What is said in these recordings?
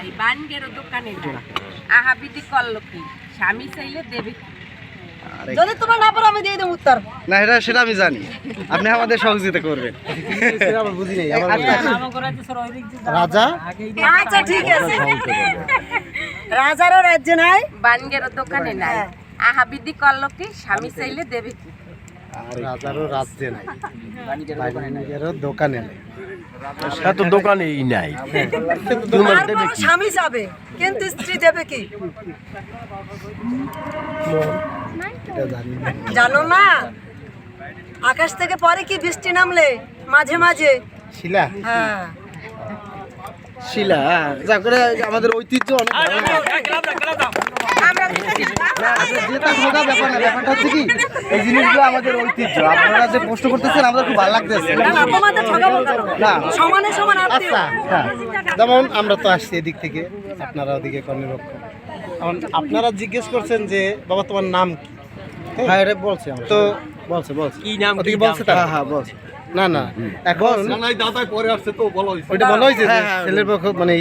নাই বানগেরও দোকানে নাই। আহাবিদি করল কি? স্বামী চাইলে দেবে যদি তোমার না পারো আমি দিয়ে দেবো উত্তর। না এটা সেটা আমি জানি। আপনি আমাদের সহযোগিতা করবেন। রাজা? আচ্ছা ঠিক আছে। রাজারও রাজ্য নাই। বানগেরও দোকানে নাই। আহাবিদি করল কি? স্বামী চাইলে দেবে কি? রাজারও রাজ্যে নাই। দোকানে নেই। সে তো দোকানেই নাই। তোমার দেবে তারপরও কি? স্বামী যাবে কিন্তু স্ত্রী দেবে কি? জানো না আকাশ থেকে পরে কি বৃষ্টি নামলে? মাঝে মাঝে। শিলা? হ্যাঁ। শিলা যা করে আমাদের ঐতিহ্য অনেক যেটা ব্যাপার না ব্যাপারটা হচ্ছে কি এই জিনিসগুলো আমাদের ঐতিহ্য। আপনারা যে প্রশ্ন করতেছেন আমাদের খুব ভালো লাগতেছে। আচ্ছা হ্যাঁ। যেমন আমরা তো আসছি এদিক থেকে আপনারা ওদিকে কর্ণরক্ষ এখন আপনারা জিজ্ঞেস করছেন যে বাবা তোমার নাম কি? হ্যাঁ এটা বলছে তো বলছে বলছে। কি নাম ওদিকে বলছে হ্যাঁ হ্যাঁ বলছে। না না। এখন ওইটা বলা হয়েছে হ্যাঁ, হ্যাঁ, ছেলের পক্ষ মানে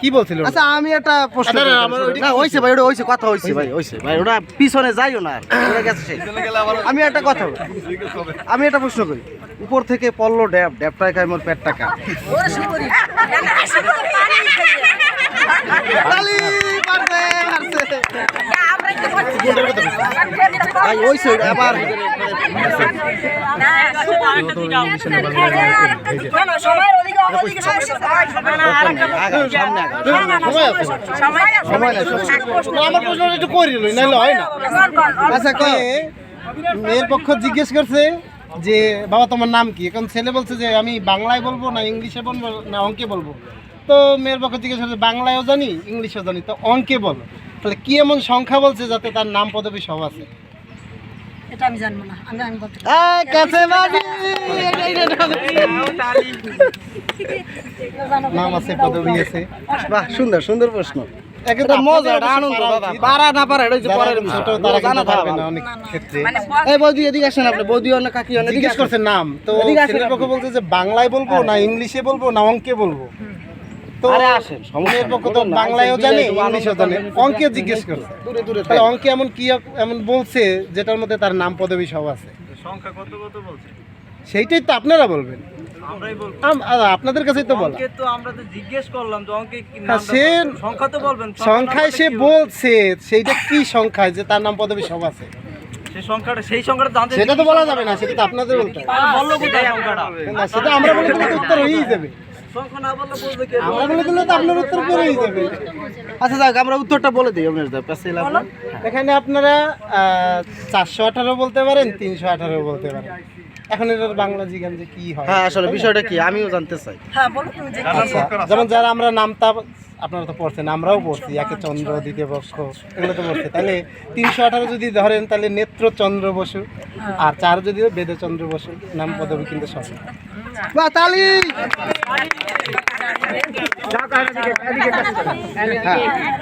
কি বলছিল আচ্ছা আমি একটা প্রশ্ন না, না, আমার না হইছে ভাই ওটা হইছে কথা হইছে ভাই হইছে ভাই ওটা পিছনে যাইও না ওটা গেছে সেই। আমি একটা কথা আমি একটা প্রশ্ন করি। উপর থেকে পড়ল ড্যাব ড্যাবটায় খাই মোর পেট টাকা? ভাই হইছে। আবার আচ্ছা মেয়ের পক্ষ জিজ্ঞেস করছে যে, বাবা, তোমার নাম কি? এখন ছেলে বলছে যে, আমি বাংলায় বলব না ইংলিশে বলব, না অঙ্কে বলব? তো মেয়ের পক্ষ জিজ্ঞেস করছে, বাংলায়ও জানি, ইংলিশও জানি, তো অঙ্কে বলো। তাহলে কি এমন সংখ্যা বলছে যাতে তার নাম পদবী সব আছে? এটা আমি জানব না আমি আমি বলতে এই, কাছে বাজি নাম আছে পদবী আছে। বাহ সুন্দর সুন্দর প্রশ্ন। মজা আনন্দ পারা পারা না পারা এটা হচ্ছে যারা পরের ছোট তারা জানা পারবে না অনেক ক্ষেত্রে। মানে এই বৌদি এদিকে আসেন আপনি বৌদি অনেক কাকি অনেক জিজ্ঞেস করছে নাম। তো ছেলের পক্ষ বলছে যে বাংলায় বলব না ইংলিশে বলব না অঙ্কে বলব? তো আরে আসেন, সমস্যা মেয়ের পক্ষ তো বাংলায়ও জানে ইংলিশও জানে। অঙ্কে জিজ্ঞেস করছে। তাহলে অঙ্কে এমন কি এমন বলছে যেটার মধ্যে তার নাম পদবী সব আছে? সংখ্যা কত কত বলছে? সেইটাই তো আপনারা বলবেন। আমরাই বলব। আম- আ, আপনাদের কাছেই তো বলা। অঙ্কে তো আমরা তো জিজ্ঞেস করলাম যে অঙ্কে কি হ্যাঁ, সংখ্যায় সে বলছে? সেইটা কি সংখ্যায় যে তার নাম পদবী সব আছে? সেই সংখ্যাটা সেই সংখ্যাটা জানতে সেটা তো বলা যাবে না সেটা তো আপনাদের বলতে না, সেটা আমরা বলে উত্তর হয়েই যাবে। আমরা বলে দিলে তো আপনার উত্তর যাবে। আচ্ছা যাক আমরা উত্তরটা বলে দিই আপনার কাছে এখানে আপনারা চারশো আঠারো বলতে পারেন তিনশো আঠারো বলতে পারেন। এখন এটার বাংলা জিগান যে কি হয় হ্যাঁ আসলে বিষয়টা কি? আমিও জানতে চাই। হ্যাঁ বলো তুমি যে আচ্ছা, যেমন যারা আমরা নামতা আপনারা তো পড়ছেন আমরাও পড়ছি একে চন্দ্র দ্বিতীয় পক্ষ এগুলো তো পড়ছে। তাহলে তিনশো আঠারো যদি ধরেন তাহলে নেত্র চন্দ্র বসু আর চার যদি বেদচন্দ্র বসু নাম পদবী কিন্তু সব। বা তালি! হ্যাঁ।